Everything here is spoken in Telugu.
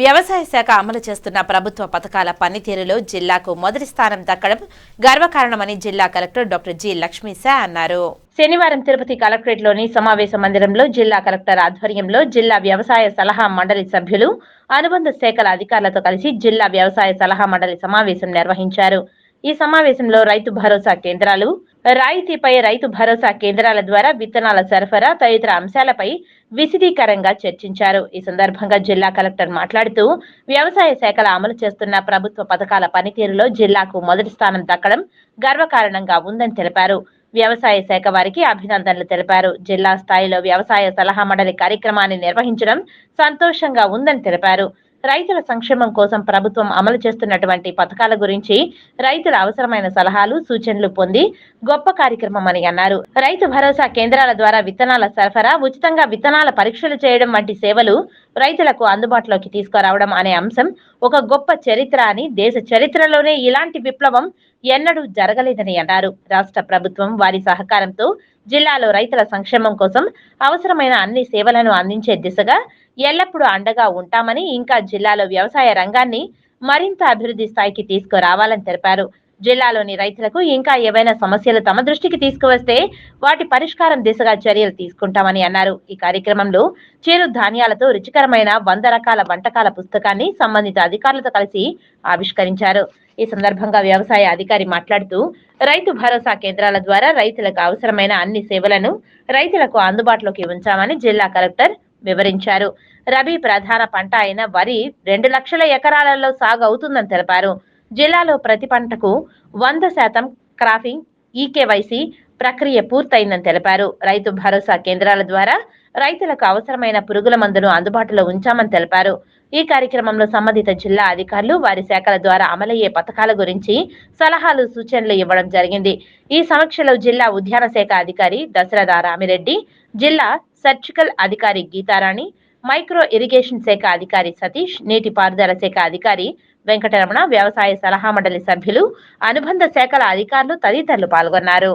వ్యవసాయ శాఖ అమలు చేస్తున్న ప్రభుత్వ పథకాల పనితీరులో జిల్లాకు మొదటి స్థానం దక్కడం గర్వకారణమని జిల్లా కలెక్టర్ డాక్టర్ జి లక్ష్మీశా అన్నారు. శనివారం తిరుపతి కలెక్టరేట్లోని సమావేశ మందిరంలో జిల్లా కలెక్టర్ ఆధ్వర్యంలో జిల్లా వ్యవసాయ సలహా మండలి సభ్యులు అనుబంధ శాఖల అధికారులతో కలిసి జిల్లా వ్యవసాయ సలహా మండలి సమావేశం నిర్వహించారు. ఈ సమావేశంలో రైతు భరోసా కేంద్రాలు రాయితీపై రైతు భరోసా కేంద్రాల ద్వారా విత్తనాల సరఫరా తదితర అంశాలపై విశదీకరంగా చర్చించారు. ఈ సందర్భంగా జిల్లా కలెక్టర్ మాట్లాడుతూ వ్యవసాయ శాఖల అమలు చేస్తున్న ప్రభుత్వ పథకాల పనితీరులో జిల్లాకు మొదటి స్థానం దక్కడం గర్వకారణంగా ఉందని తెలిపారు. వ్యవసాయ శాఖ వారికి అభినందనలు తెలిపారు. జిల్లా స్థాయిలో వ్యవసాయ సలహా మండలి కార్యక్రమాన్ని నిర్వహించడం సంతోషంగా ఉందని తెలిపారు. రైతుల సంక్షేమం కోసం ప్రభుత్వం అమలు చేస్తున్నటువంటి పథకాల గురించి రైతుల అవసరమైన సలహాలు సూచనలు పొంది గొప్ప కార్యక్రమం అని అన్నారు. రైతు భరోసా కేంద్రాల ద్వారా విత్తనాల సరఫరా ఉచితంగా విత్తనాల పరీక్షలు చేయడం వంటి సేవలు రైతులకు అందుబాటులోకి తీసుకురావడం అనే అంశం ఒక గొప్ప చరిత్ర అని దేశ చరిత్రలోనే ఇలాంటి విప్లవం ఎన్నడూ జరగలేదని అన్నారు. రాష్ట్ర ప్రభుత్వం వారి సహకారంతో జిల్లాలో రైతుల సంక్షేమం కోసం అవసరమైన అన్ని సేవలను అందించే దిశగా ఎల్లప్పుడూ అండగా ఉంటామని ఇంకా జిల్లాలో వ్యవసాయ రంగాన్ని మరింత అభివృద్ధి స్థాయికి తీసుకురావాలని తెలిపారు. జిల్లాలోని రైతులకు ఇంకా ఏవైనా సమస్యలు తమ దృష్టికి తీసుకువస్తే వాటి పరిష్కారం దిశగా చర్యలు తీసుకుంటామని అన్నారు. ఈ కార్యక్రమంలో చేరు ధాన్యాలతో రుచికరమైన వంద రకాల వంటకాల పుస్తకాన్ని సంబంధిత అధికారులతో కలిసి ఆవిష్కరించారు. ఈ సందర్భంగా వ్యవసాయ అధికారి మాట్లాడుతూ రైతు భరోసా కేంద్రాల ద్వారా రైతులకు అవసరమైన అన్ని సేవలను రైతులకు అందుబాటులోకి ఉంచామని జిల్లా కలెక్టర్ వివరించారు. రబీ ప్రధాన పంట అయిన వరి రెండు లక్షల ఎకరాలలో సాగు అవుతుందని తెలిపారు. జిల్లాలో ప్రతి పంటకు వంద శాతం క్రాపింగ్ ఈకేవైసీ ప్రక్రియ పూర్తయిందని తెలిపారు. రైతు భరోసా కేంద్రాల ద్వారా రైతులకు అవసరమైన పురుగుల మందును అందుబాటులో ఉంచామని తెలిపారు. ఈ కార్యక్రమంలో సంబంధిత జిల్లా అధికారులు వారి శాఖల ద్వారా అమలయ్యే పథకాల గురించి సలహాలు సూచనలు ఇవ్వడం జరిగింది. ఈ సమీక్షలో జిల్లా ఉద్యాన శాఖ అధికారి దశరథ రామిరెడ్డి జిల్లా సర్జికల్ అధికారి గీతారాణి మైక్రో ఇరిగేషన్ శాఖ అధికారి సతీష్ నీటిపారుదల శాఖ అధికారి వెంకటరమణ వ్యవసాయ సలహా మండలి సభ్యులు అనుబంధ శాఖల అధికారులు తదితరులు పాల్గొన్నారు.